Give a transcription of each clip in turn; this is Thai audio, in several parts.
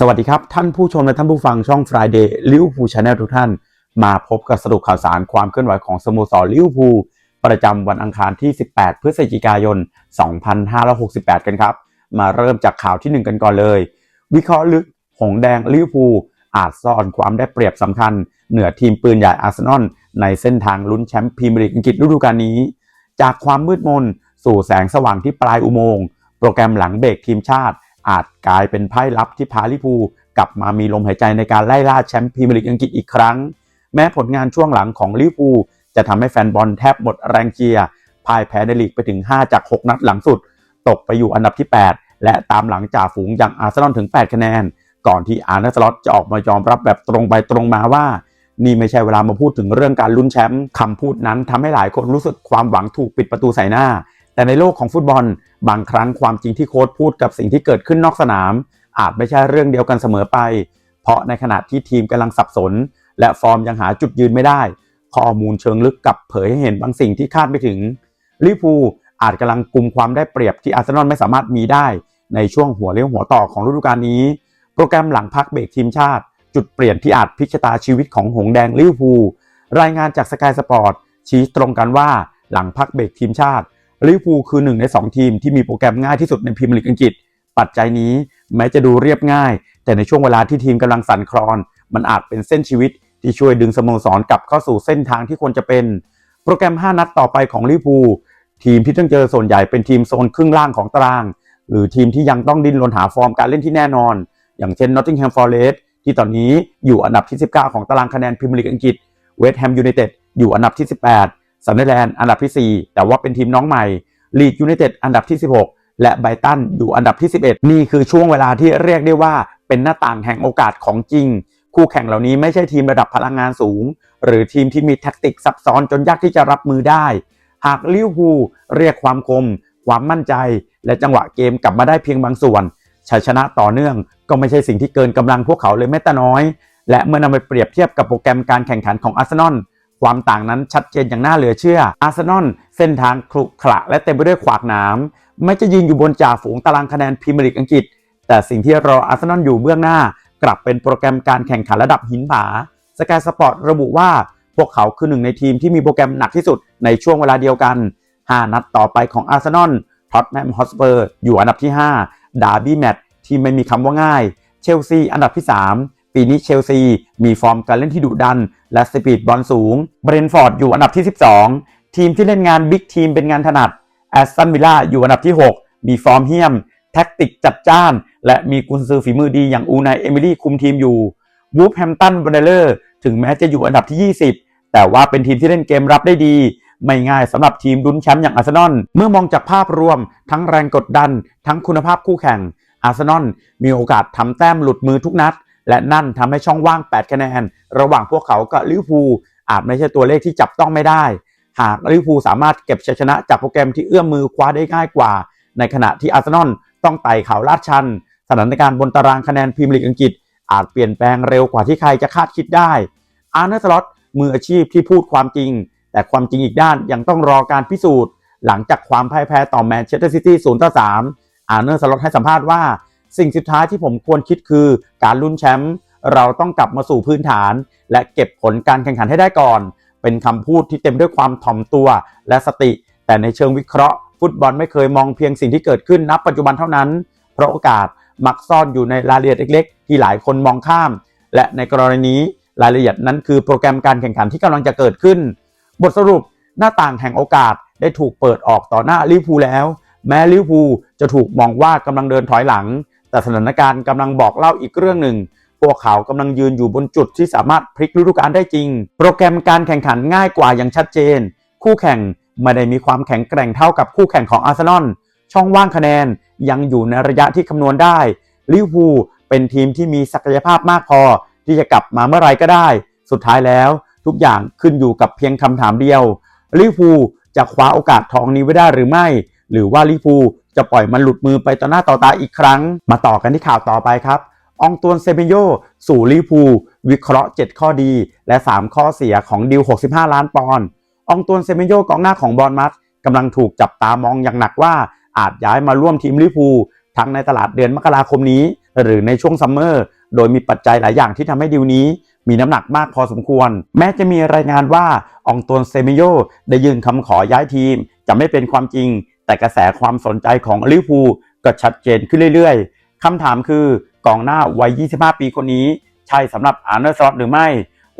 สวัสดีครับ ท่านผู้ชมและท่านผู้ฟังช่อง Friday ลิเวอร์พูลชาแนลทุกท่าน มาพบกับสรุปข่าวสารความเคลื่อนไหวของสโมสรลิเวอร์พูลประจำวันอังคารที่ 18 พฤศจิกายน 2568 กันครับ มาเริ่มจากข่าวที่ 1 กันก่อนเลย วิเคราะห์ลึก หงแดงลิเวอร์พูลอาจซ่อนความได้เปรียบสำคัญ เหนือทีมปืนใหญ่อาร์เซนอลในเส้นทางลุ้นแชมป์พรีเมียร์ลีกอังกฤษฤดูกาลนี้ จากความมืดมน สู่แสงสว่างที่ปลายอุโมงค์โปรแกรมหลังเบรกทีมชาติ อาจกลายเป็นไพ่ลับที่พาลิพูกลับมามีลมหายใจในการไล่ล่าแชมป์พรีเมียร์ลีกอังกฤษอีกครั้ง แม้ผลงานช่วงหลังของลิพูจะทำให้แฟนบอลแทบหมดแรงเชียร์พ่ายแพ้ในลีกไปถึง 5 จาก 6 นัดหลังสุด ตกไปอยู่อันดับที่ 8 และตามหลังจ่าฝูงอย่างอาร์เซนอลถึง 8 คะแนน ก่อนที่อาร์เนสล็อตจะออกมายอมรับแบบตรงไปตรงมาว่า นี่ไม่ใช่เวลามาพูดถึงเรื่องการลุ้นแชมป์คำพูดนั้นทำให้หลายคนรู้สึกความหวังถูกปิดประตูใส่หน้า แต่ในโลกของฟุตบอล บางครั้งความจริงที่โค้ชพูดกับสิ่งที่เกิดขึ้นนอกสนาม อาจไม่ใช่เรื่องเดียวกันเสมอไป เพราะในขณะที่ทีมกำลังสับสน และฟอร์มยังหาจุดยืนไม่ได้ ข้อมูลเชิงลึกกับเผยให้เห็นบางสิ่งที่คาดไม่ถึงลิพูอาจกำลังกุมความได้เปรียบที่อาร์เซนอลไม่สามารถมีได้ ในช่วงหัวเลี้ยวหัวต่อของฤดูกาลนี้ โปรแกรมหลังพักเบรกทีมชาติ จุดเปลี่ยนที่อาจพลิกชะตาชีวิตของหงแดงลิพูรายงานจากสกายสปอร์ตชี้ตรงกันว่าหลังพักเบรกทีมชาติ ลิเวอร์พูลคือหนึ่งใน 2 ทีมที่มีโปรแกรมง่ายที่สุดในพรีเมียร์ลีกอังกฤษ ปัจจัยนี้แม้จะดูเรียบง่าย แต่ในช่วงเวลาที่ทีมกำลังสั่นคลอน มันอาจเป็นเส้นชีวิตที่ช่วยดึงสโมสรกลับเข้าสู่เส้นทางที่ควรจะเป็น โปรแกรม 5 นัดต่อไปของลิเวอร์พูลทีมที่ต้องเจอส่วนใหญ่เป็นทีมโซนครึ่งล่างของตาราง หรือทีมที่ยังต้องดิ้นรนหาฟอร์มการเล่นที่แน่นอน อย่างเช่น Nottingham Forest ที่ตอนนี้อยู่อันดับที่ 19 ของตารางคะแนนพรีเมียร์ลีกอังกฤษ West Ham United อยู่อันดับที่ 18 ซันเดอร์แลนด์อันดับที่ 4 แต่ว่าเป็นทีมน้องใหม่ลีดยูไนเต็ดอันดับที่ 16 และไบรตันอยู่อันดับที่ 11 นี่คือช่วงเวลาที่เรียกได้ว่าเป็นหน้าต่างแห่งโอกาสของจริง คู่แข่งเหล่านี้ไม่ใช่ทีมระดับพลังงานสูง หรือทีมที่มีแท็กติกซับซ้อนจนยากที่จะรับมือได้ หากลิเวอร์พูลเรียกความคม ความมั่นใจ และจังหวะเกมกลับมาได้เพียงบางส่วนชัยชนะต่อเนื่องก็ไม่ใช่สิ่งที่เกินกำลังพวกเขาเลยแม้แต่น้อย และเมื่อนำไปเปรียบเทียบกับโปรแกรมการแข่งขันของอาร์เซนอล ความต่างนั้นชัดเจนอย่างน่าเหลือเชื่อ อาร์เซนอลเส้นทางครุขระและเต็มไปด้วยขวากหนามไม่จะยืนอยู่บนจ่าฝูงตารางคะแนนพรีเมียร์ลีกอังกฤษ แต่สิ่งที่รออาร์เซนอลอยู่เบื้องหน้า กลับเป็นโปรแกรมการแข่งขันระดับหินผาสกายสปอร์ตระบุว่าพวกเขาคือหนึ่งในทีมที่มีโปรแกรมหนักที่สุดในช่วงเวลาเดียวกัน 5 นัดต่อไปของอาร์เซนอลท็อตแนมฮอสเปอร์อยู่อันดับที่ 5 ดาร์บี้แมตช์ที่ไม่มีคำว่าง่าย เชลซีอันดับที่ 3 ปีนี้เชลซีมีฟอร์มการเล่นที่ดุดัน และสปีดบอลสูง เบรนฟอร์ดอยู่อันดับที่ 12 ทีมที่เล่นงานบิ๊กทีมเป็นงานถนัด แอสตันวิลล่าอยู่อันดับที่ 6 มีฟอร์มเฮี้ยม แท็กติกจัดจ้าน และมีกุนซือฝีมือดีอย่างอูนายเอมิลี่คุมทีมอยู่วูฟแฮมตันบอนเดเลอร์ถึงแม้จะอยู่อันดับที่ 20 แต่ว่าเป็นทีมที่เล่นเกมรับได้ดีไม่ง่ายสำหรับทีมลุ้นแชมป์อย่างอาร์เซนอล เมื่อมองจากภาพรวม ทั้งแรงกดดัน ทั้งคุณภาพคู่แข่งอาร์เซนอลมีโอกาสทำแต้มหลุดมือทุกนัด และนั่นทำให้ช่องว่าง 8 คะแนน ระหว่างพวกเขากับลิเวอร์พูลอาจไม่ใช่ตัวเลขที่จับต้องไม่ได้ หากลิเวอร์พูลสามารถเก็บชัยชนะจากโปรแกรมที่เอื้อมมือคว้าได้ง่ายกว่า ในขณะที่อาร์เซนอลต้องไต่เขาลาดชัน สถานการณ์บนตารางคะแนนพรีเมียร์ลีกอังกฤษ อาจเปลี่ยนแปลงเร็วกว่าที่ใครจะคาดคิดได้ อาร์เนสล็อตมืออาชีพที่พูดความจริง แต่ความจริงอีกด้านยังต้องรอการพิสูจน์ หลังจากความพ่ายแพ้ต่อแมนเชสเตอร์ซิตี้ 0 ต่อ 3 อาร์เนสล็อตให้สัมภาษณ์ว่า สิ่งสุดท้ายที่ผมควรคิดคือการลุ้นแชมป์เราต้องกลับมาสู่พื้นฐาน และเก็บผลการแข่งขันให้ได้ก่อน เป็นคำพูดที่เต็มด้วยความถ่อมตัวและสติ แต่ในเชิงวิเคราะห์ ฟุตบอลไม่เคยมองเพียงสิ่งที่เกิดขึ้นณปัจจุบันเท่านั้น เพราะโอกาสมักซ่อนอยู่ในรายละเอียดเล็กๆ ที่หลายคนมองข้าม และในกรณีนี้รายละเอียดนั้นคือโปรแกรมการแข่งขันที่กำลังจะเกิดขึ้น บทสรุปหน้าต่างแห่งโอกาสได้ถูกเปิดออกต่อหน้าลิเวอร์พูลแล้ว แม้ลิเวอร์พูลจะถูกมองว่ากำลังเดินถอยหลัง แต่สถานการณ์กำลังบอกเล่าอีกเรื่องหนึ่ง พวกเขากำลังยืนอยู่บนจุดที่สามารถพลิกฤดูกาลได้จริง โปรแกรมการแข่งขันง่ายกว่าอย่างชัดเจน คู่แข่งไม่ได้มีความแข็งแกร่งเท่ากับคู่แข่งของอาร์เซนอลช่องว่างคะแนนยังอยู่ในระยะที่คำนวณได้ลิเวอร์พูลเป็นทีมที่มีศักยภาพมากพอ ที่จะกลับมาเมื่อไรก็ได้ สุดท้ายแล้วทุกอย่างขึ้นอยู่กับเพียงคำถามเดียวลิเวอร์พูลจะคว้าโอกาสทองนี้ไว้ได้หรือไม่ หรือว่าลิเวอร์พูล จะปล่อยมันหลุดมือไปต่อหน้าต่อตาอีกครั้ง มาต่อกันที่ข่าวต่อไปครับ อองตวนเซเบโย สู่ลิพู วิเคราะห์ 7 ข้อดี และ 3 ข้อเสียของดิว 65 ล้านปอนด์อองตวนเซเบโยกองหน้าของบอลมัสกำลังถูกจับตามองอย่างหนักว่า อาจย้ายมาร่วมทีมลิพู ทั้งในตลาดเดือนมกราคมนี้ หรือในช่วงซัมเมอร์ โดยมีปัจจัยหลายอย่างที่ทำให้ดีลนี้มีน้ำหนักมากพอสมควร แม้จะมีรายงานว่า อองตวนเซเมโยได้ยื่นคำขอย้ายทีม จะไม่เป็นความจริง แต่กระแสความสนใจของลิเวอร์พูลก็ชัดเจนขึ้นเรื่อยๆคำถามคือกองหน้าวัย 25 ปีคนนี้ ใช่สำหรับอาร์เนอร์สล็อตหรือไม่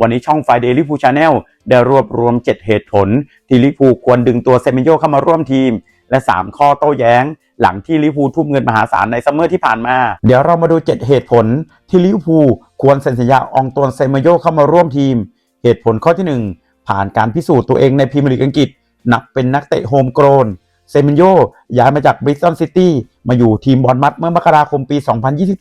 วันนี้ช่องไฟเดลิฟูชาแนลได้รวบรวม 7 เหตุผล ที่ลิเวอร์พูลควรดึงตัวเซเมโยเข้ามาร่วมทีม และ 3 ข้อโต้แย้ง หลังที่ลิเวอร์พูลทุ่มเงินมหาศาลในซัมเมอร์ที่ผ่านมา เดี๋ยวเรามาดู 7 เหตุผล ที่ลิเวอร์พูลควรเซ็นสัญญาอองตวนเซเมโยเข้ามาร่วมทีม เหตุผลข้อที่ 1 ผ่านการพิสูจน์ตัวเองในพรีเมียร์ลีกอังกฤษ นับเป็นนักเตะโฮมโกรน เซมนโยย้ายมาจากบริสตันซิตี้มาอยู่ทีมบอลมัดเมื่อมกราคมปี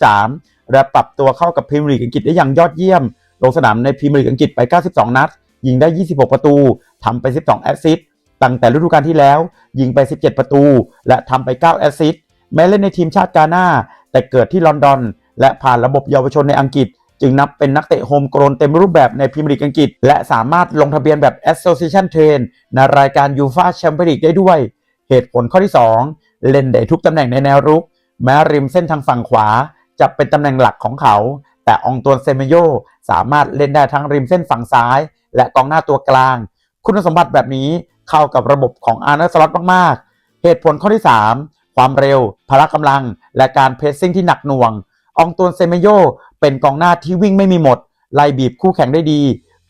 2023 และปรับตัวเข้ากับพรีเมียร์ลีกอังกฤษได้อย่างยอดเยี่ยม ลงสนามในพรีเมียร์ลีกอังกฤษไป 92 นัด ยิงได้ 26 ประตู ทำไป 12 แอสซิสต์ตั้งแต่ฤดูกาลที่แล้ว ยิงไป 17 ประตู และทำไป 9 แอสซิสต์แม้เล่นในทีมชาติกาหน้า แต่เกิดที่ลอนดอน และผ่านระบบเยาวชนในอังกฤษ จึงนับเป็นนักเตะโฮมโกรนเต็มรูปแบบในพรีเมียร์ลีกอังกฤษ และสามารถลงทะเบียนแบบ Association Train ในรายการยูฟาแชมเปี้ยนลีกได้ด้วย เหตุผลข้อที่ 2 เล่นได้ทุกตำแหน่งในแนวรุก แม้ริมเส้นทางฝั่งขวาจะเป็นตำแหน่งหลักของเขา แต่องตวนเซเมโยสามารถเล่นได้ทั้งริมเส้นฝั่งซ้าย และกองหน้าตัวกลาง คุณสมบัติแบบนี้เข้ากับระบบของอาร์เนสล็อตมากๆ เหตุผลข้อที่ 3 ความเร็ว พละกำลัง และการเพรสซิ่งที่หนักหน่วงอองตวนเซเมโยเป็นกองหน้าที่วิ่งไม่มีหมด ไล่บีบคู่แข่งได้ดี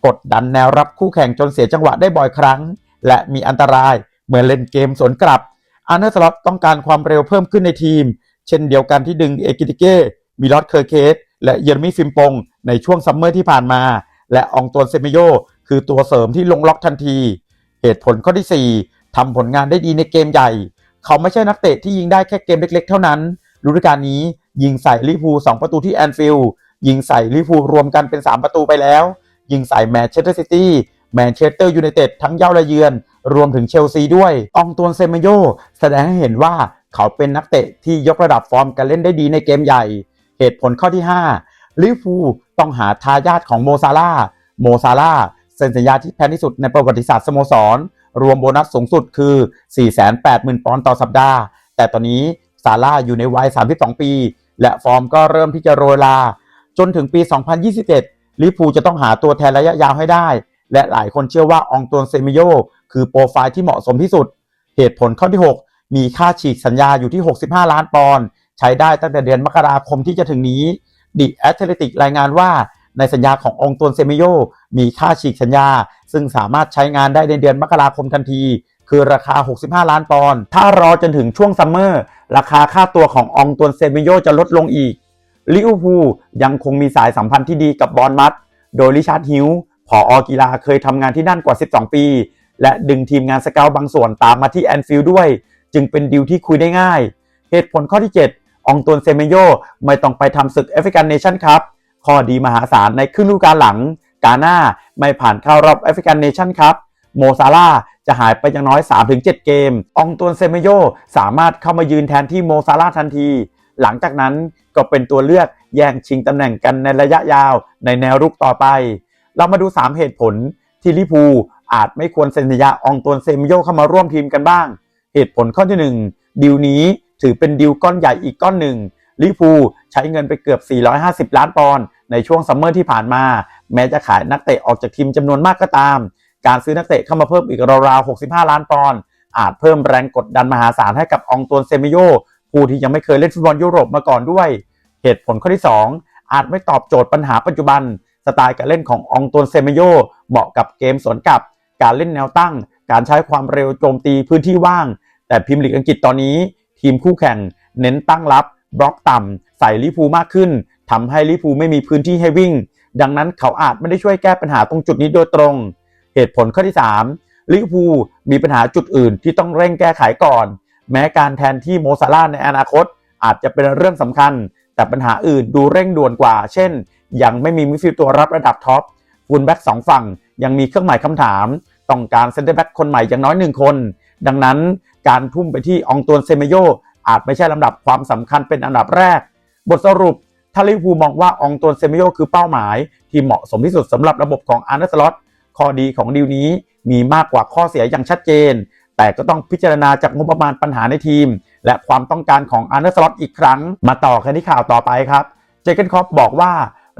กดดันแนวรับคู่แข่งจนเสียจังหวะได้บ่อยครั้ง และมีอันตราย เหมือนเล่นเกมสวนกลับ อาร์เนอร์สล็อตต้องการความเร็วเพิ่มขึ้นในทีม เช่นเดียวกันที่ดึงเอกิติเก้มิลอตเคอร์เคสและเยอร์มีฟิมปงในช่วงซัมเมอร์ที่ผ่านมา และอองตวนเซเมโยคือตัวเสริมที่ลงล็อกทันที เหตุผลข้อที่ 4ทำผลงานได้ดีในเกมใหญ่ เขาไม่ใช่นักเตะที่ยิงได้แค่เกมเล็กๆ เท่านั้นฤดูกาลนี้ยิงใส่ลิเวอร์พูล2ประตูที่แอนฟิลด์ยิงใส่ลิเวอร์พูรวมกันเป็น 3 ประตูไปแล้ว ยิงใส่แมนเชสเตอร์ซิตี้แมนเชสเตอร์ยูไนเต็ดทั้งเย้าและเยือน รวมถึงเชลซีด้วย อองตวนเซมโยแสดงให้เห็นว่าเขาเป็นนักเตะที่ยกระดับฟอร์มการเล่นได้ดีในเกมใหญ่ เหตุผลข้อที่ 5 ลิเวอร์พูต้องหาทายาทของโมซาลาโมซาลาเซ็นสัญญาที่แพงที่สุดในประวัติศาสตร์สโมสร รวมโบนัสสูงสุดคือ 480,000 ปอนด์ต่อสัปดาห์ แต่ตอนนี้ซาร่าอยู่ในวัย 32 ปี และฟอร์มก็เริ่มที่จะโรยลา จนถึงปี 2027ลิฟูจะต้องหาตัวแทนระยะยาวให้ได้ และหลายคนเชื่อว่าอองตวนเซมิโย คือโปรไฟล์ที่เหมาะสมที่สุด เหตุผลข้อที่ 6 มีค่าฉีกสัญญาอยู่ที่ 65 ล้านปอนด์ใช้ได้ตั้งแต่เดือนมกราคมที่จะถึงนี้ดิแอตเลติกรายงานว่าในสัญญาขององตวนเซมิโยมีค่าฉีกสัญญา ซึ่งสามารถใช้งานได้ในเดือนมกราคมทันที คือราคา 65 ล้านปอนด์ถ้ารอจนถึงช่วงซัมเมอร์ราคาค่าตัวขององตวนเซมิโยจะลดลงอีกลิเวอร์พูลยังคงมีสายสัมพันธ์ที่ดีกับบอลมัดโดยริชาร์ดฮิวผออกีฬาเคยทำงานที่นั่นกว่า 12 ปี และดึงทีมงานสเกลบางส่วนตามมาที่แอนฟิลด์ด้วย จึงเป็นดีลที่คุยได้ง่าย เหตุผลข้อที่ 7 องตวนเซเมโยไม่ต้องไปทำศึกแอฟริกันเนชั่นครับข้อดีมหาศาลในครึ่งฤดูกาลหลัง กาหน้าไม่ผ่านเข้ารอบแอฟริกันเนชั่นครับโมซาลาจะหายไปอย่างน้อย 3-7 เกม องตวนเซเมโยสามารถเข้ามายืนแทนที่โมซาลาทันที หลังจากนั้นก็เป็นตัวเลือกแย่งชิงตำแหน่งกันในระยะยาวในแนวรุกต่อไป เรามาดู 3 เหตุผลที่ลิพู อาจไม่ควรเซ็นสัญญาอองตวนเซเมโยเข้ามาร่วมทีมกันบ้าง เหตุผลข้อที่ 1 ดิวนี้ถือเป็นดิวก้อนใหญ่อีกก้อนหนึ่งลิเวอร์พูใช้เงินไปเกือบ 450 ล้านปอนด์ในช่วงซัมเมอร์ที่ผ่านมา แม้จะขายนักเตะออกจากทีมจำนวนมากก็ตาม การซื้อนักเตะเข้ามาเพิ่มอีกราวๆ 65 ล้านปอนด์อาจเพิ่มแรงกดดันมหาศาลให้กับอองตวนเซเมโยผู้ที่ยังไม่เคยเล่นฟุตบอลยุโรปมาก่อนด้วย เหตุผลข้อที่ 2 อาจไม่ตอบโจทย์ปัญหาปัจจุบัน สไตล์การเล่นของอองตวนเซเมโยเหมาะกับเกมสวนกลับ การเล่นแนวตั้ง การใช้ความเร็วโจมตีพื้นที่ว่าง แต่พิมพ์ลีกอังกฤษตอนนี้ ทีมคู่แข่งเน้นตั้งรับบล็อกต่ำใส่ลิฟูมากขึ้นทำให้ลิฟูไม่มีพื้นที่ให้วิ่ง ดังนั้นเขาอาจไม่ได้ช่วยแก้ปัญหาตรงจุดนี้โดยตรง เหตุผลข้อที่ 3 ลิฟูมีปัญหาจุดอื่นที่ต้องเร่งแก้ไขก่อน แม้การแทนที่โมซาลาในอนาคต อาจจะเป็นเรื่องสำคัญ แต่ปัญหาอื่นดูเร่งด่วนกว่า เช่น ยังไม่มีมิดฟิลด์ตัวรับระดับท็อปฟูลแบ็กสองฝั่งยังมีเครื่องหมายคำถาม ต้องการเซนเตอร์แบ็กคนใหม่อย่างน้อยหนึ่งคน ดังนั้นการทุ่มไปที่องตวนเซเมโยอาจไม่ใช่ลำดับความสำคัญเป็นอันดับแรก บทสรุปถ้าลิพูมองว่าอองตวนเซเมโยคือเป้าหมาย ที่เหมาะสมที่สุดสำหรับระบบของอาร์เนสล็อตข้อดีของดีลนี้มีมากกว่าข้อเสียอย่างชัดเจน แต่ก็ต้องพิจารณาจากงบประมาณปัญหาในทีม และความต้องการของอาร์เนสล็อตอีกครั้ง มาต่อกันที่ข่าวต่อไปครับเจเกนคอปบอกว่า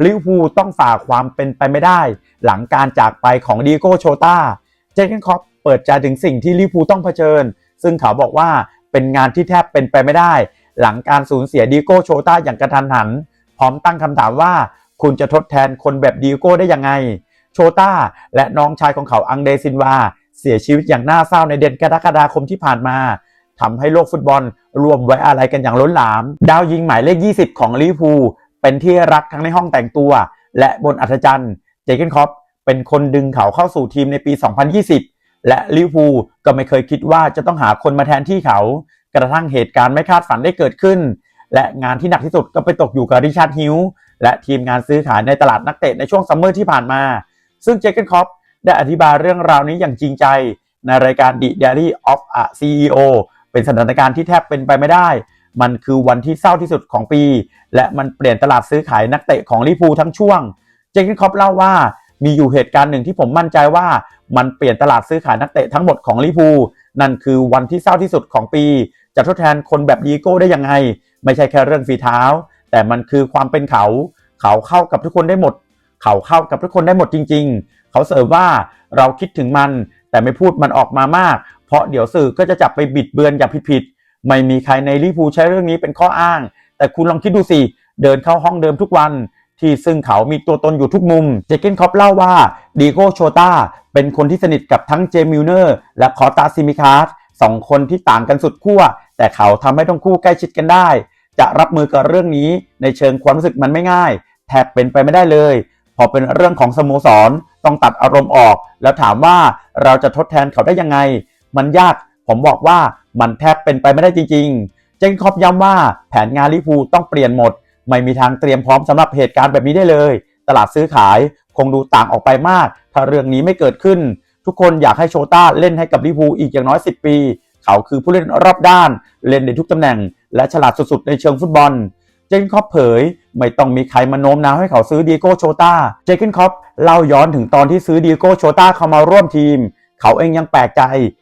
ลิเวอร์พูลต้องฝ่าความเป็นไปไม่ได้ หลังการจากไปของดีโก้โชตา เจเกนคอปเปิดใจถึงสิ่งที่ลิเวอร์พูต้องเผชิญ ซึ่งเขาบอกว่าเป็นงานที่แทบเป็นไปไม่ได้ หลังการสูญเสียดีโก้โชตาอย่างกระทันหัน พร้อมตั้งคำถามว่า คุณจะทดแทนคนแบบดีโก้ได้ยังไง โชต้าและน้องชายของเขาอังเดซินวา เสียชีวิตอย่างน่าเศร้าในเดือนกรกฎาคมที่ผ่านมาทำให้โลกฟุตบอลรวมไว้อาลัยกันอย่างล้นหลาม ดาวยิงหมายเลข 20 ของลิเวอร์พูลเป็นที่รักทั้งในห้องแต่งตัว และบนอัธจันทร์เจเกนคอป เป็นคนดึงเขาเข้าสู่ทีมในปี 2020 และลิเวอร์พูลก็ไม่เคยคิดว่าจะต้องหาคนมาแทนที่เขา กระทั่งเหตุการณ์ไม่คาดฝันได้เกิดขึ้น และงานที่หนักที่สุดก็ไปตกอยู่กับริชาร์ดฮิวและทีมงานซื้อขายในตลาดนักเตะในช่วงซัมเมอร์ที่ผ่านมา ซึ่งเจเกนคอปได้อธิบายเรื่องราวนี้อย่างจริงใจ ในรายการ The Diary of a CEO เป็นสถานการณ์ที่แทบเป็นไปไม่ได้ มันคือวันที่เศร้าที่สุดของปี และมันเปลี่ยนตลาดซื้อขายนักเตะของลิพูทั้งช่วง เจเกนคอปเล่าว่า มีอยู่เหตุการณ์หนึ่งที่ผมมั่นใจว่ามันเปลี่ยนตลาดซื้อขายนักเตะทั้งหมดของลิพูนั่นคือวันที่เศร้าที่สุดของปี จะทดแทนคนแบบดีโก้ได้ยังไง ไม่ใช่แค่เรื่องฝีเท้า แต่มันคือความเป็นเขา เขาเข้ากับทุกคนได้หมด เขาเข้ากับทุกคนได้หมดจริง ๆ เขาเสริมว่าเราคิดถึงมัน แต่ไม่พูดมันออกมามาก เพราะเดี๋ยวสื่อก็จะจับไปบิดเบือนอย่างผิดๆไม่มีใครในลิพูใช้เรื่องนี้เป็นข้ออ้าง แต่คุณลองคิดดูสิเดินเข้าห้องเดิมทุกวัน ที่ซึ่งเขามีตัวตนอยู่ทุกมุม เจเกนคอปเล่าว่าดีโกโชตาเป็นคนที่สนิทกับทั้งเจมิลเนอร์และคอตาซิมิคาร์สองคนที่ต่างกันสุดขั้วแต่เขาทำให้ทั้งคู่ใกล้ชิดกันได้ จะรับมือกับเรื่องนี้ในเชิงความรู้สึกมันไม่ง่าย แทบเป็นไปไม่ได้เลย พอเป็นเรื่องของสโมสรต้องตัดอารมณ์ออก แล้วถามว่าเราจะทดแทนเขาได้ยังไง มันยากผมบอกว่ามันแทบเป็นไปไม่ได้จริง ๆ เจนคอบย้ำว่าแผนงานลิเวอร์พูต้องเปลี่ยนหมด ไม่มีทางเตรียมพร้อมสำหรับเหตุการณ์แบบนี้ได้เลย ตลาดซื้อขายคงดูต่างออกไปมาก ถ้าเรื่องนี้ไม่เกิดขึ้น ทุกคนอยากให้โชต้าเล่นให้กับลิเวอร์พูลอีกอย่างน้อย 10 ปี เขาคือผู้เล่นรอบด้าน เล่นในทุกตำแหน่ง และฉลาดสุดๆ ในเชิงฟุตบอล เจนคอปเผย ไม่ต้องมีใครมาโน้มน้าวให้เขาซื้อดีโก้โชต้า เจเกนคอปเล่าย้อนถึงตอนที่ซื้อดีโก้โชต้าเข้ามาร่วมทีม เขาเองยังแปลกใจ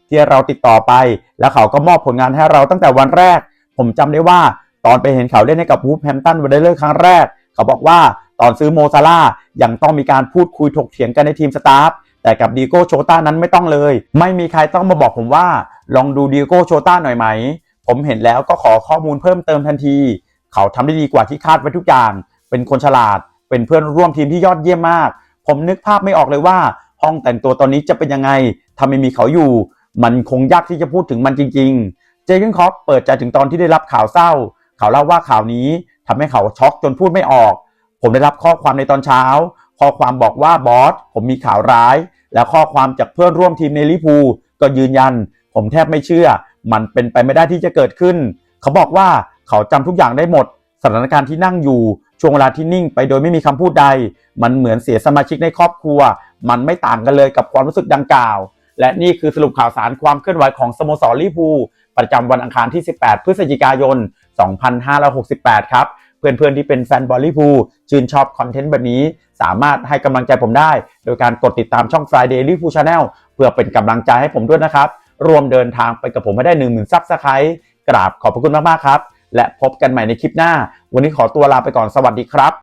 ที่เราติดต่อไป แล้วเขาก็มอบผลงานให้เราตั้งแต่วันแรก ผมจำได้ว่า ตอนไปเห็นเขาเล่นให้กับวูฟแฮมตันวันเดอร์ครั้งแรก เขาบอกว่าตอนซื้อโมซาร่ายังต้องมีการพูดคุยถกเถียงกันในทีมสตาฟแต่กับดีโก้โชต้านั้นไม่ต้องเลย ไม่มีใครต้องมาบอกผมว่า ลองดูดีโก้โชต้าหน่อยไหม ผมเห็นแล้วก็ขอข้อมูลเพิ่มเติมทันที เขาทำได้ดีกว่าที่คาดไว้ทุกอย่าง เป็นคนฉลาด เป็นเพื่อนร่วมทีมที่ยอดเยี่ยมมาก ผมนึกภาพไม่ออกเลยว่า ห้องแต่งตัวตอนนี้จะเป็นยังไงถ้าไม่มีเขาอยู่ มันคงยากที่จะพูดถึงมันจริง ๆ เจเกนคอปเปิดใจถึงตอนที่ได้รับข่าวเศร้า เขาเล่าว่าข่าวนี้ทำให้เขาช็อกจนพูดไม่ออก ผมได้รับข้อความในตอนเช้า ข้อความบอกว่าบอสผมมีข่าวร้าย และข้อความจากเพื่อนร่วมทีมในลิพูก็ยืนยัน ผมแทบไม่เชื่อ มันเป็นไปไม่ได้ที่จะเกิดขึ้น เขาบอกว่าเขาจำทุกอย่างได้หมด สถานการณ์ที่นั่งอยู่ช่วงเวลาที่นิ่งไปโดยไม่มีคำพูดใด มันเหมือนเสียสมาชิกในครอบครัว มันไม่ต่างกันเลยกับความรู้สึกดังกล่าว และนี่คือสรุปข่าวสารความเคลื่อนไหวของสโมสรลิพูประจำวันอังคารที่ 18 พฤศจิกายน 2568 ครับ เพื่อนๆที่เป็นแฟนบอลลิเวอร์พูชื่นชอบคอนเทนต์แบบนี้ สามารถให้กำลังใจผมได้ โดยการกดติดตามช่อง Friday l i v e Pool Channel เพื่อเป็นกำลังใจให้ผมด้วยนะครับ รวมเดินทางไปกับผมให้ได้ 1 0,000ซับสไครต์กราบขอบพระคุณมากๆครับ และพบกันใหม่ในคลิปหน้า วันนี้ขอตัวลาไปก่อนสวัสดีครับ